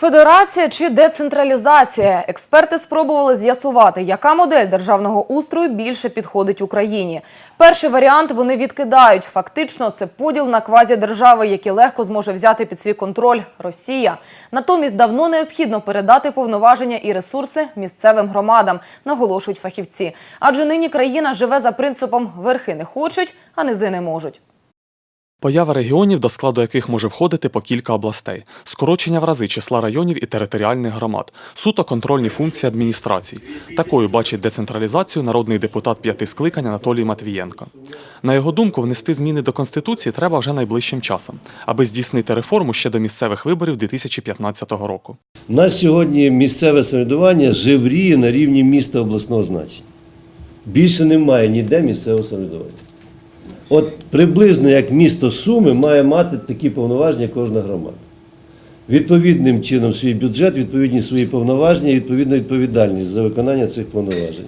Федерація чи децентралізація? Експерти спробували з'ясувати, яка модель державного устрою більше підходить Україні. Перший варіант вони відкидають. Фактично, це поділ на квазідержави, які легко зможе взяти під свій контроль Росія. Натомість давно необхідно передати повноваження і ресурси місцевим громадам, наголошують фахівці. Адже нині країна живе за принципом верхи не хочуть, а низи не можуть. Поява регіонів, до складу яких може входити по кілька областей, скорочення в рази числа районів і територіальних громад, суто контрольні функції адміністрацій. Такою бачить децентралізацію народний депутат п'яти скликань Анатолій Матвієнко. На його думку, внести зміни до Конституції треба вже найближчим часом, аби здійснити реформу ще до місцевих виборів 2015 року. У нас сьогодні місцеве самоврядування жевріє на рівні міста обласного значення. Більше немає ніде місцевого самоврядування. От приблизно як місто Суми має мати такі повноваження кожна громада. Відповідним чином свій бюджет, відповідні свої повноваження відповідна відповідальність за виконання цих повноважень.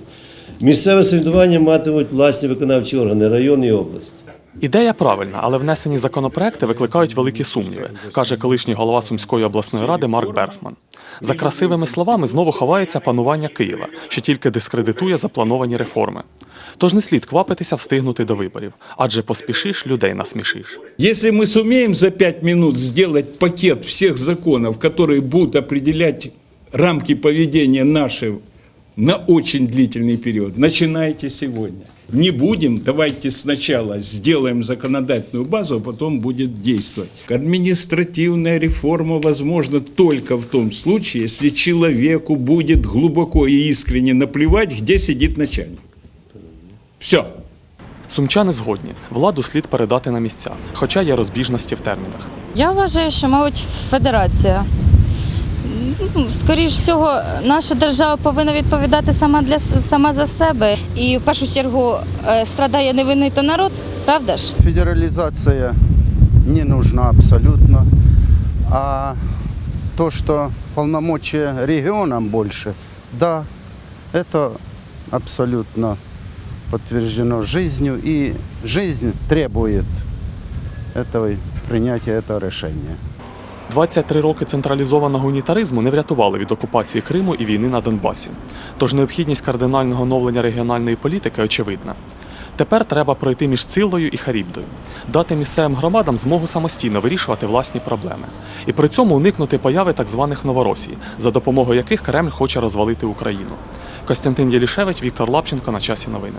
Місцеве самоврядування матимуть власні виконавчі органи, район і область. Ідея правильна, але внесені законопроекти викликають великі сумніви, каже колишній голова Сумської обласної ради Марк Берфман. За красивими словами знову ховається панування Києва, що тільки дискредитує заплановані реформи. Тож не слід квапитися встигнути до виборів, адже поспішиш людей насмішиш. Если мы сумеем за пять минут сделать пакет всех законов, которые будут определять рамки поведения нашего на очень длительный период, начинайте сегодня. Не будем, давайте сначала сделаем законодательную базу, а потом будет действовать. Административная реформа возможна только в том случае, если человеку будет глубоко и искренне наплевать, где сидит начальник. Все. Сумчани згодні, владу слід передати на місця, хоча є розбіжності в термінах. Я вважаю, що, мабуть, федерація. Ну, Скоріш всього, наша держава повинна відповідати сама для сама за себе. І в першу чергу е, страдає невинний то народ, правда ж? Федерализация не нужна абсолютно. А то, что полномочия регионам больше, да, это абсолютно подтверждено жизнью. И жизнь требует этого принятия этого решения. 23 роки централізованого унітаризму не врятували від окупації Криму і війни на Донбасі. Тож необхідність кардинального оновлення регіональної політики очевидна. Тепер треба пройти між Циллою і Харібдою, дати місцевим громадам змогу самостійно вирішувати власні проблеми, і при цьому уникнути появи так званих новоросій, за допомогою яких Кремль хоче розвалити Україну. Костянтин Єлішевич, Віктор Лапченко на часі новини.